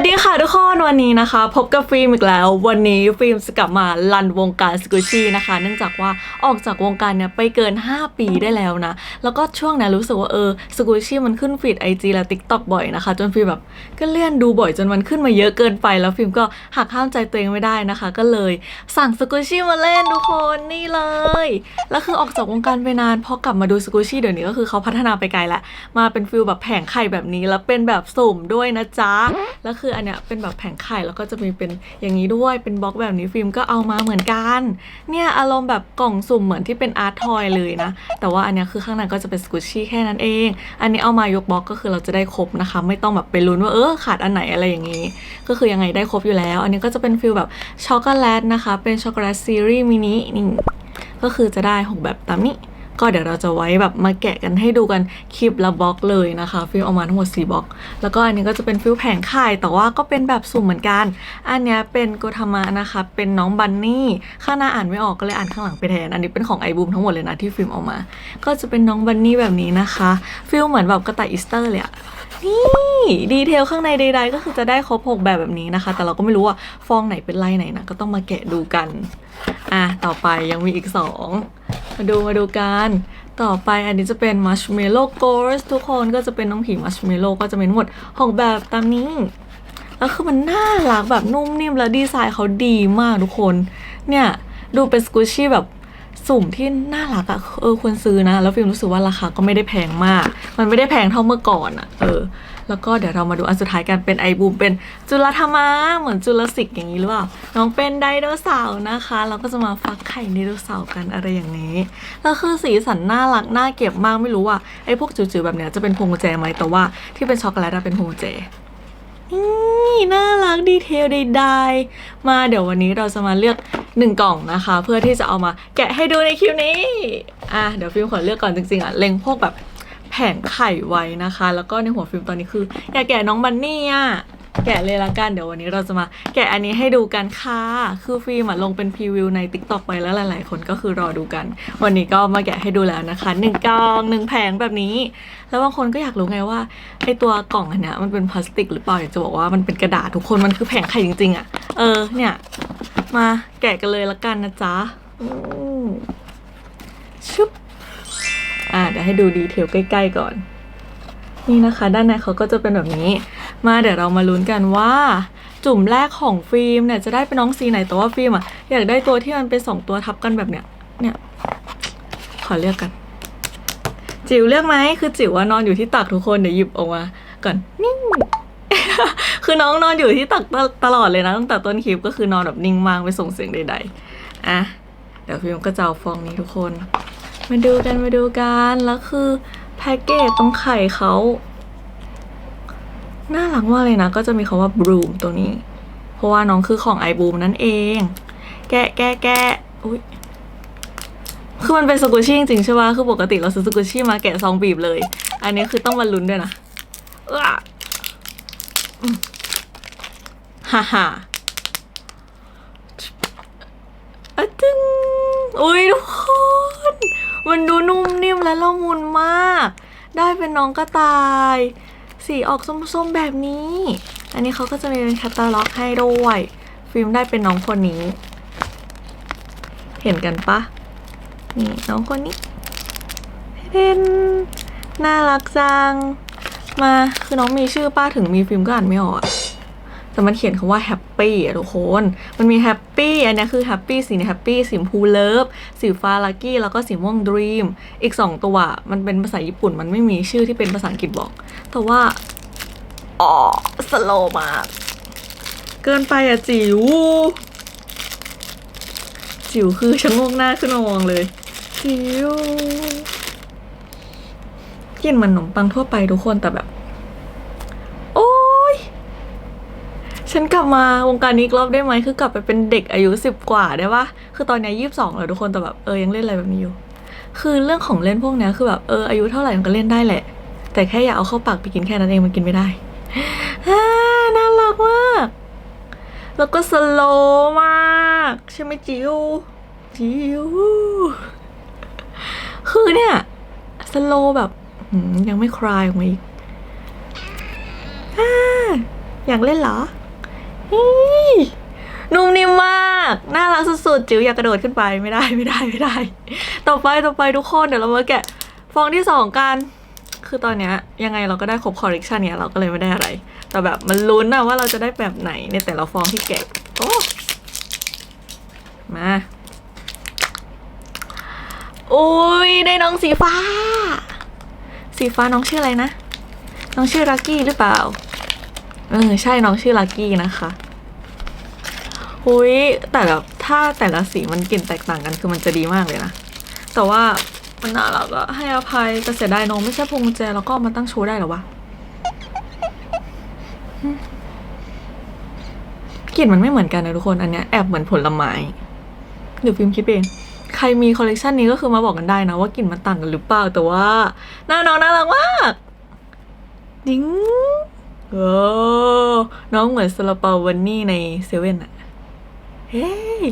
สดีค่ะทุกคนวันนี้นะคะ พบกับฟิล์มอีกแล้ว วันนี้ฟิล์มจะกลับมาลันวงการสกูชี่นะคะ เนื่องจากว่าออกจากวงการเนี่ยไปเกิน 5 ปีได้แล้วนะ แล้วก็ช่วงนั้นรู้สึกว่าเออสกูชี่มันขึ้นฟีดไอจีและ t ิ k t o k บ่อยนะคะ จนฟิล์มแบบก็เลื่อนดูบ่อยจนมันขึ้นมาเยอะเกินไป แล้วฟิล์มก็หักห้ามใจตัวเองไม่ได้นะคะ ก็เลยสั่งสกูชี่มาเล่นทุกคนนี่เลยแล้วคือออกจากวงการไปนานพอกลับมาดูสกูชี่เดี๋ยวนี้ก็คือเขาพัฒนาไปไกลละมาเป็นฟิลแบบแผงไข่แบบนี้แล้วเป็นแบบสุ่มด้วยนะจ๊ะแล้วคืออันเนี้ยเป็นแบบแผงไข่แล้วก็จะมีเป็นอย่างนี้ด้วยเป็นบล็อกแบบนี้ฟิล์มก็เอามาเหมือนกัน เนี่ยอารมณ์แบบกล่องสุ่มเหมือนที่เป็นอาร์ตทอยเลยนะ แต่ว่าอันเนี้ยคือข้างในก็จะเป็นสกูชี่แค่นั้นเอง อันนี้เอามายกบล็อกก็คือเราจะได้ครบนะคะ ไม่ต้องแบบไปลุ้นว่าเออขาดอันไหนอะไรอย่างนี้ ก็คือยังไงได้ครบอยู่แล้ว อันนี้ก็จะเป็นฟิลแบบช็อกโกแลตนะคะ เป็นช็อกโกแลตซีรีส์มินินี่ก็คือจะได้หกแบบตามนี้ ก็เดี๋ยวเราจะไว้แบบมาแกะกันให้ดูกันคลิปละบล็อกเลยนะคะฟิลเอามาทั้งหมด4บล็อก แล้วก็อันนี้ก็จะเป็นฟิลแผงไข่แต่ว่าก็เป็นแบบสุ่มเหมือนกัน อันนี้เป็นโกทามะนะคะเป็นน้องบันนี่ข้างหน้าอ่านไม่ออกก็เลยอ่านข้างหลังไปแทน อันนี้เป็นของไอบูมทั้งหมดเลยนะที่ฟิล์มเอามา ก็จะเป็นน้องบันนี่แบบนี้นะคะฟิลเหมือนแบบกระต่ายอีสเตอร์เลยอะนี่ดีเทลข้างในใดๆก็คือจะได้ครบหกแบบแบบนี้นะคะ แต่เราก็ไม่รู้ว่าฟองไหนเป็นไล่ไหนนะก็ต้องมาแกะดูกัน อะ ต่อไปยังมีอีกสอง มาดูมาดูกัน ต่อไปอันนี้จะเป็นมัชเมลโล่โกสทุกคนก็จะเป็นน้องผีมัชเมลโล่ก็จะเป็นหมดหกแบบตามนี้แล้วคือมันน่ารักแบบนุ่มนิ่มแล้วดีไซน์เขาดีมากทุกคน เนี่ย ดูเป็นสกูชี่แบบ สุ่มที่น่ารักอะเออควรซื้อนะ แล้วฟิล์มรู้สึกว่าราคาก็ไม่ได้แพงมาก มันไม่ได้แพงเท่าเมื่อก่อนอะเออ แล้วก็เดี๋ยวเรามาดูอันสุดท้ายกันเป็นไอบูมเป็นจุลธรรมะเหมือนจุลศิกอย่างนี้หรือเปล่า น้องเป็นไดโนเสาร์นะคะ เราก็จะมาฟักไข่ไดโนเสาร์กันอะไรอย่างนี้ แล้วคือสีสันน่ารักน่าเก็บมากไม่รู้ว่าไอ้พวกจิ๋วๆแบบเนี้ยจะเป็นพวงกุญแจไหมแต่ว่าที่เป็นช็อกโกแลตอะเป็นพวงกุญแจ นี่น่ารักดีเทลใดๆ มาเดี๋ยววันนี้เราจะมาเลือกหนึ่งกล่องนะคะ เพื่อที่จะเอามาแกะให้ดูในคลิปนี้ อะเดี๋ยวฟิล์มขอเลือกก่อนจริงๆอะเล็งพวกแบบแผงไข่ไว้นะคะ แล้วก็ในหัวฟิล์มตอนนี้คือ อยากแกะน้องบันนี่อะ แกะเลยละกันเดี๋ยววันนี้เราจะมาแกะอันนี้ให้ดูกันค่ะคือฟิล์มอะลงเป็นพรีวิวใน t ิ k t o k ไปแล้วหลาย ๆ คนก็คือรอดูกัน วันนี้ก็มาแกะให้ดูแล้วนะคะหนึ่งกล่องหนึ่งแผงแบบนี้ แล้วบางคนก็อยากรู้ไงว่าไอตัวกล่องอันนี้มันเป็นพลาสติกหรือเปล่าอยากจะบอกว่ามันเป็นกระดาษทุกคนมันคือแผงไข่จริง ๆอะ่ะเออเนี่ยมาแกะกันเลยละกันนะจ๊ะชุบอ่าเดี๋ยวให้ดูดีเทลใกล้ ๆ ก่อน นี่นะคะ ด้านในเขาก็จะเป็นแบบนี้ มาเดี๋ยวเรามาลุ้นกันว่า จุ่มแรกของฟิล์มเนี่ยจะได้เป็นน้องสีไหนแต่ว่าฟิล์มอะอยากได้ตัวที่มันเป็นสองตัวทับกันแบบเนี้ยเนี่ยขอเลือกกัน จิ๋วเลือกไหมคือจิ๋วว่านอนอยู่ที่ตักทุกคนเดี๋ยวหยิบออกมาก่อนนิ่งคือน้องนอนอยู่ที่ตักตตลอดเลยนะตั้งแต่ต้นคลิปก็คือนอนแบบนิ่งมากไม่ส่งเสียงใดๆอะเดี๋ยวฟิล์มก็จะเอาฟองนี้ทุกคน มาดูกันมาดูกันแล้วคือแพ็กเกจตรงไข่เขา น่ารักมากเลยนะ ก็จะมีคาว่าบลูมตัวนี้ เพราะว่าน้องคือของไอบูมนั่นเอง แกะแกะแกะอุ้ยคือมันเป็นสกูชี่จริงๆใช่ป่ะคือปกติเราซื้อสกูชี่มาแกะซองบีบเลย อันนี้คือต้องมาลุ้นด้วยนะฮ่าฮ่าอะตึงอุ้ยทุกคน มันดูนุ่มนิ่มและละมุนมาก ได้เป็นน้องกระต่าย สีออกส้มๆแบบนี้ อันนี้เขาก็จะมีเป็นแคตตาล็อกให้ด้วย ฟิล์มได้เป็นน้องคนนี้ เห็นกันปะนี่น้องคนนี้เป็นน่ารักจัง มาคือน้องมีชื่อป้าถึงมีฟิล์มก็อ่านไม่ออก แต่มันเขียนคำว่าแฮปปี้อะทุกคน มันมีแฮปปี้อันนี้คือแฮปปี้สีนแฮปปี้สีพูเลิฟสีฟ้าลักกี้แล้วก็สีม่วงดรีมอีกสองตัวมันเป็นภาษาญี่ปุ่นมันไม่มีชื่อที่เป็นภาษาอังกฤษบอก แต่ว่าอ๋อสโลมาก เกินไปอะจิ๋วจิ๋วคือชะโงกหน้าขึ้นมามองเลยจิ๋วกินเหมันขนมปังทั่วไปทุกคนแต่แบบ โอ้ย ฉันกลับมาวงการนี้อีกรอบได้ไหมคือกลับไปเป็นเด็กอายุสิบกว่าได้ปะคือตอนนี้ยี่สิบสองแล้วทุกคนแต่แบบเออยังเล่นอะไรแบบนี้อยู่ คือเรื่องของเล่นพวกเนี้ยคือแบบเอออายุเท่าไหร่มันก็เล่นได้แหละ แต่แค่อย่าเอาเข้าปากไปกินแค่นั้นเองมันกินไม่ได้น่ารักมาก แล้วก็สโลมากใช่ไหมจิวจิวคือเนี่ยสโลแบบยังไม่คลายออกมาอีกอยากเล่นเหรอ นุ่มนิ่มมาก น่ารักสุดๆ จิ๋วอยากกระโดดขึ้นไปไม่ได้ไม่ได้ไม่ได้ ต่อไปต่อไปทุกคนเดี๋ยวเรามาแกะฟองที่สองกัน คือตอนเนี้ยยังไงเราก็ได้ครบคอลเลกชันเนี้ยเราก็เลยไม่ได้อะไร แต่แบบมันลุ้นอะว่าเราจะได้แบบไหนในแต่ละฟองที่แกะโอ้มาโอ้ยได้น้องสีฟ้า สีฟ้าน้องชื่ออะไรนะ น้องชื่อลักกี้หรือเปล่า เออใช่น้องชื่อลักกี้นะคะหุยแต่แบบถ้าแต่ละสีมันกลิ่นแตกต่างกันคือมันจะดีมากเลยนะ แต่ว่ามันน่ารักอะให้อภัยแต่เสียดายน้องไม่ใช่พวงแจแล้วก็มาตั้งโชว์ได้หรอวะกลิ่นมันไม่เหมือนกันนะทุกคนอันเนี้ยแอบเหมือนผลไม้หรือฟิล์มคิดเองใครมีคอลเลกชันนี้ก็คือมาบอกกันได้นะ ว่ากลิ่นมันต่างกันหรือเปล่าแต่ว่าหน้าน้องน่ารักมากดิ้ง โอ้น้องเหมือนซาลาเปาวันนี่ในเซเว่นอะเฮ้ย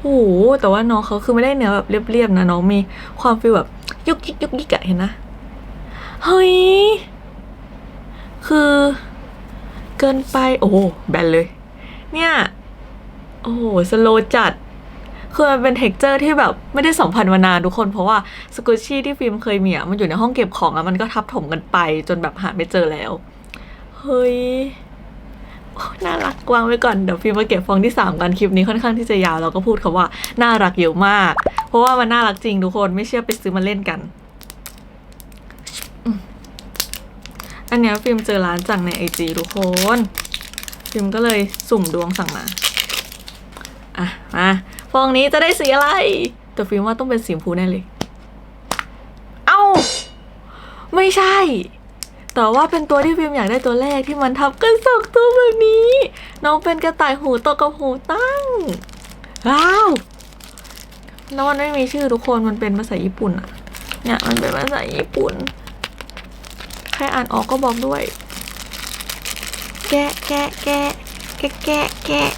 โอ้โหแต่ว่าน้องเขาคือไม่ได้เนื้อแบบเรียบๆนะน้องมีความฟีลแบบยุกยิกยุกยิกอะเห็นนะ เฮ้ย คือ เกินไป โอ้แบนเลย เนี่ย โอ้โห สโลจัด คือมันเป็นเท็กเจอร์ที่แบบไม่ได้สัมพันธ์มานานทุกคน เพราะว่าสกูชี่ที่ฟิล์มเคยมีอะมันอยู่ในห้องเก็บของอะมันก็ทับถมกันไปจนแบบหาไม่เจอแล้ว เฮ้ยน่ารักกวางไว้ก่อนเดี๋ยวฟิล์มมาเก็บฟองที่ 3 กันคลิปนี้ค่อนข้างที่จะยาวเราก็พูดคำว่าน่ารักเยอะมาก เพราะว่ามันน่ารักจริงทุกคนไม่เชื่อไปซื้อมาเล่นกัน อันเนี้ยฟิล์มเจอร้านจากในไอจีทุกคนฟิล์มก็เลยสุ่มดวงสั่งมา อะมา ฟองนี้จะได้สีอะไร แต่ฟิล์มว่าต้องเป็นสีชมพูแน่เลย เอ้า ไม่ใช่ แต่ว่าเป็นตัวที่ฟิล์มอยากได้ตัวแรกที่มันทับกันสองตัวแบบนี้ น้องเป็นกระต่ายหูโตกับหูตั้ง ว้าว แล้วมันไม่มีชื่อทุกคนมันเป็นภาษาญี่ปุ่นอะเนี่ยมันเป็นภาษาญี่ปุ่น ใครอ่านออกก็บอกด้วย แกะแกะแกะแกะแกะแกะ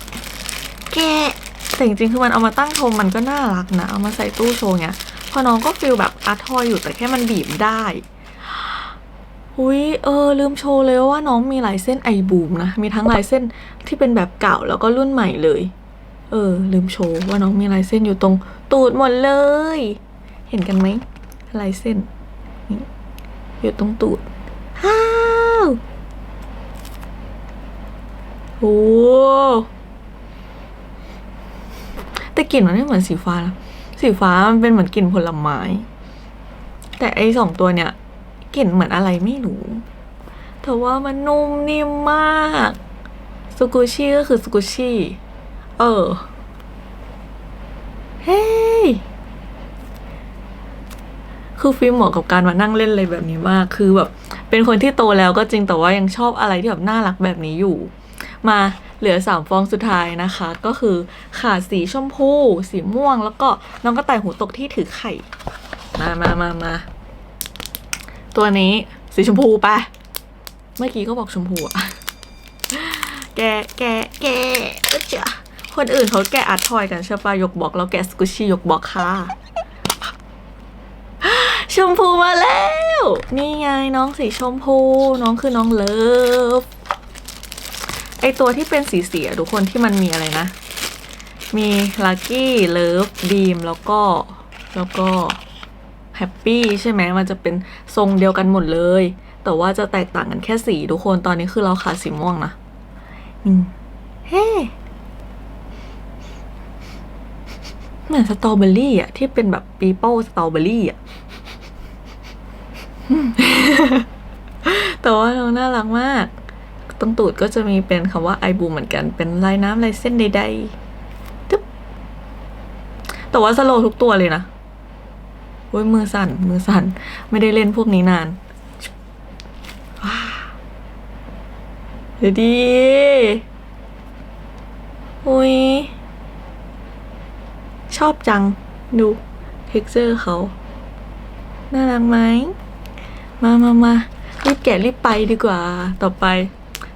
แกะ แต่จริงๆคือมันเอามาตั้งโชว์มันก็น่ารักนะ เอามาใส่ตู้โชว์เงี้ย พอน้องก็ฟีลแบบอาร์ทอยอยู่แต่แค่มันบีบได้หุยเออลืมโชว์เลยว่าน้องมีหลายเส้นไอบูมนะ มีทั้งลายเส้นที่เป็นแบบเก่าแล้วก็รุ่นใหม่เลย เออ ลืมโชว์ว่าน้องมีลายเส้นอยู่ตรงตูดหมดเลย เห็นกันไหมลายเส้น อยู่ตรงตูดฮ้าวโอ้ แต่กลิ่นมันไม่เหมือนสีฟ้านะสีฟ้ามันเป็นเหมือนกลิ่นผลไม้ แต่ไอสองตัวเนี่ยกลิ่นเหมือนอะไรไม่รู้แต่ว่ามันนุ่มนิ่มมากสกูชี่ก็คือสกูชี่เออ เฮ้ยคือฟิล์มเหมาะกับการมานั่งเล่นอะไรแบบนี้มาก คือแบบเป็นคนที่โตแล้วก็จริงแต่ว่ายังชอบอะไรที่แบบน่ารักแบบนี้อยู่ มา เหลือสามฟองสุดท้ายนะคะ ก็คือขาดสีชมพู สีม่วง แล้วก็น้องกระต่ายหูตกที่ถือไข่ มามามามาตัวนี้สีชมพูปะเมื่อกี้ก็บอกชมพูอะแกแกแกเจ้ะคนอื่นเขาแกะอาร์ทอยกันใช่ปะยกบอกแล้วแกะสกุชชี่ยกบอกค่ะชมพูมาแล้ว นี่ไงน้องสีชมพู น้องคือน้องเลิฟ ไอตัวที่เป็นสีเสียทุกคนที่มันมีอะไรนะ มีลักกี้เลิฟดีมแล้วก็แล้วก็แฮปปี้ใช่ไหมมันจะเป็นทรงเดียวกันหมดเลย แต่ว่าจะแตกต่างกันแค่สีทุกคนตอนนี้คือเราขาดสีม่วงนะอืมเฮ้เหมือนสตรอเบอรี่อะ ที่เป็นแบบปีโป้สตรอเบอรี่อะ แต่ว่าน้องน่ารักมาก ตรงตูดก็จะมีเป็นคำว่าไอบูเหมือนกัน เป็นลายน้ำลายเส้นใดๆตึ๊บแต่ว่าสโลว์ทุกตัวเลยนะโอ้ยมือสั่น มือสั่น ไม่ได้เล่นพวกนี้นานว้าเดี๋ยวดีอุ้ย ชอบจัง ดูเท็กเจอร์เขา น่ารักไหม มามามารีบแกะรีบไปดีกว่า ต่อไป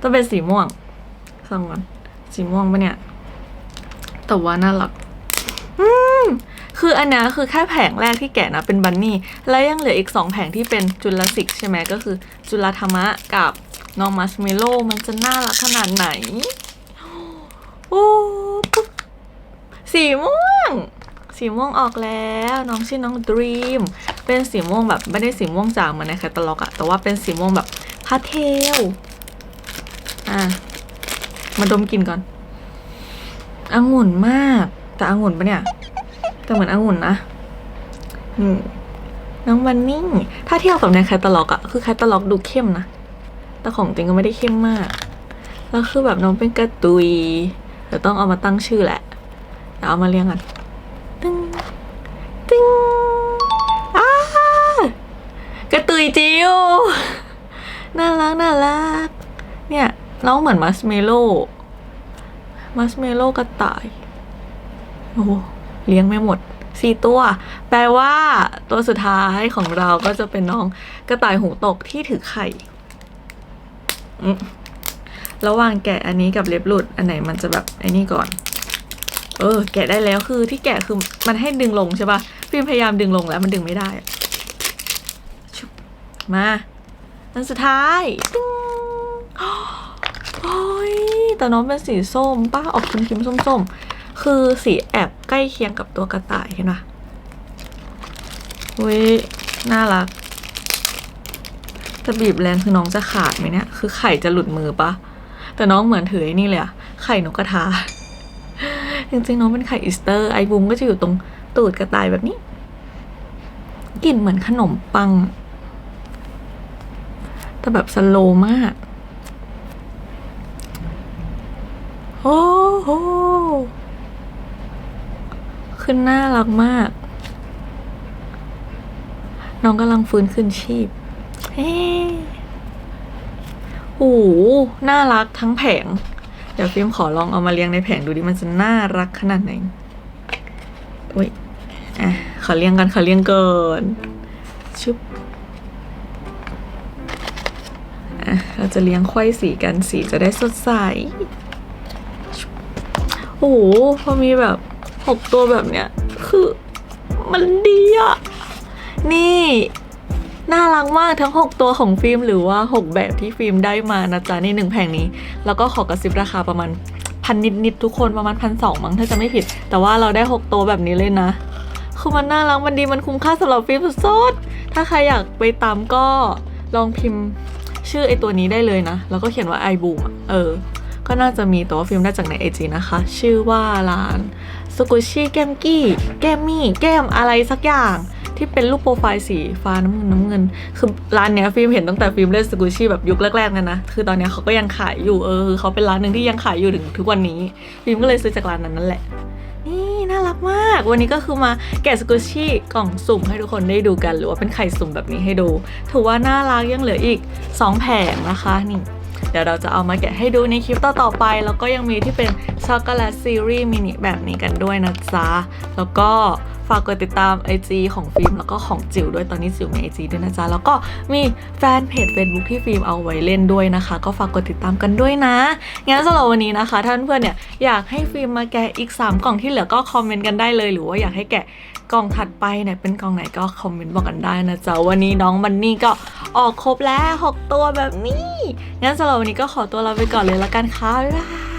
ต้องเป็นสีม่วงสองวันสีม่วงปะเนี่ย แต่ว่าน่ารักอืมคืออันนี้คือแค่แผงแรกที่แกะนะเป็นบันนี่ แล้วยังเหลืออีก 2 แผงที่เป็นจุลศิษย์ใช่ไหมก็คือ จุลธรรมะกับน้องมัสเมโลมันจะน่ารักขนาดไหน โอ้ปุ๊บสีม่วง สีม่วงออกแล้ว น้องชื่อน้องดรีม เป็นสีม่วงแบบไม่ได้สีม่วงจางเหมือนในแคตตาล็อกอะแต่ว่าเป็นสีม่วงแบบพาเทล อะ มาดมกลินก่อนองุ่นมาก แต่องุ่นปะเนี่ย แต่เหมือนองุ่นนะ อืม น้องวันนิ่ง ถ้าเทียบกับในแคตตาล็อกอะคือแคตตาล็อกดูเข้มนะ แต่ของจริงก็ไม่ได้เข้มมาก แล้วคือแบบน้องเป็นกระตุย เดี๋ยวต้องเอามาตั้งชื่อแหละเดี๋ยวเอามาเรียงกันตึ้งตึ้งอ้ากระตุยจิวน่ารักน่ารัก น้องเหมือนมัสเมโลมัสเมโลกระต่าย โอ้เลี้ยงไม่หมดสี่ตัว แปลว่าตัวสุดท้ายของเราก็จะเป็นน้องกระต่ายหูตกที่ถือไข่ระหว่างแกะอันนี้กับเล็บหลุด อันไหนมันจะแบบไอ้นี่ก่อน เออ แกะได้แล้วคือที่แกะคือมันให้ดึงลงใช่ปะฟิล์มพยายามดึงลงแล้วมันดึงไม่ได้มาอันสุดท้ายตึ้งโอ้ย แต่น้องเป็นสีส้มป้าออกครีมๆส้มๆ คือสีแอบใกล้เคียงกับตัวกระต่ายเห็นปะอุ้ยน่ารักจะบีบแรงคือน้องจะขาดไหมเนี่ย คือไข่จะหลุดมือปะแต่น้องเหมือนถือไอ้นี่เลยอะไข่นกกระทา จริงๆ น้องเป็นไข่อีสเตอร์ ไอบูมก็จะอยู่ตรงตูดกระต่ายแบบนี้ กลิ่นเหมือนขนมปัง แต่แบบสโลมาก โอ้โหขึ้นน่ารักมาก น้องกำลังฟื้นคืนชีพเฮ้โอ้โหน่ารักทั้งแผง เดี๋ยวฟิล์มขอลองเอามาเรียงในแผงดูดิมันจะน่ารักขนาดไหนอุ้ยอะขอเรียงกันขอเรียงเก่อนชุบอะเราจะเลี้ยงไขว้สีกันสีจะได้สดใส โอ้โหพอมีแบบหกตัวแบบเนี้ย คือมันดีอะนี่ น่ารักมากทั้ง 6 ตัวของฟิล์มหรือว่า 6 แบบที่ฟิล์มได้มานะจ๊ะนี่หนึ่งแผงนี้ แล้วก็ขอกระซิบราคาประมาณพันนิดๆทุกคนประมาณพันสองมั้งถ้าจะไม่ผิด แต่ว่าเราได้ 6 ตัวแบบนี้เลยนะ คือมันน่ารักมันดีมันคุ้มค่าสำหรับฟิล์มสุดๆถ้าใครอยากไปตามก็ลองพิมพ์ชื่อไอตัวนี้ได้เลยนะ แล้วก็เขียนว่าไอบูมเออ ก็น่าจะมีตัวฟิล์มได้จากในไอจนะคะ ชื่อว่าร้านสกุชี่แกมกี้แกมมี่แกมอะไรสักอย่างที่เป็นรูปโปรไฟล์สีฟ้าน้ำเงินน้ำเงิน คือร้านเนี้ยฟิล์มเห็นตั้งแต่ฟิล์มเล่นสกุชี่แบบยุคแรกๆนะนะ คือตอนเนี้ยเขาก็ยังขายอยู่เออคือเขาเป็นร้านหนึ่งที่ยังขายอยู่ถึงทุกวันนี้ ฟิล์มก็เลยซื้อจากร้านนั้นนั่นแหละ นี่น่ารักมาก วันนี้ก็คือมาแกะสกุชี่กล่องสุ่มให้ทุกคนได้ดูกัน หรือว่าเป็นไข่สุ่มแบบนี้ให้ดู ถือว่าน่ารักยังเหลืออีก 2 แผงนะคะนี่ เดี๋ยวเราจะเอามาแกะให้ดูในคลิปต่อๆไป แล้วก็ยังมีที่เป็นช็อกโกแลตซีรีส์มินิแบบนี้กันด้วยนะจ๊ะแล้วก็ ฝากกดติดตาม IG ของฟิล์มแล้วก็ของจิ๋วด้วยตอนนี้จิ๋วมี IG ด้วยนะจ๊ะ แล้วก็มีแฟนเพจ Facebook ที่ฟิล์มเอาไว้เล่นด้วยนะคะ ก็ฝากกดติดตามกันด้วยนะงั้นสำหรับวันนี้นะคะท่านเพื่อนเนี่ยอยากให้ฟิล์มมาแกะอีก 3 กล่องที่เหลือก็คอมเมนต์กันได้เลยหรือว่าอยากให้แกะกล่องถัดไปเนี่ยเป็นกล่องไหนก็คอมเมนต์บอกกันได้นะจ๊ะ วันนี้น้องมันนี่ก็ออกครบแล้ว 6 ตัวแบบนี้ งั้นสำหรับวันนี้ก็ขอตัวลาไปก่อนเลยละกันค่ะบ๊ายบาย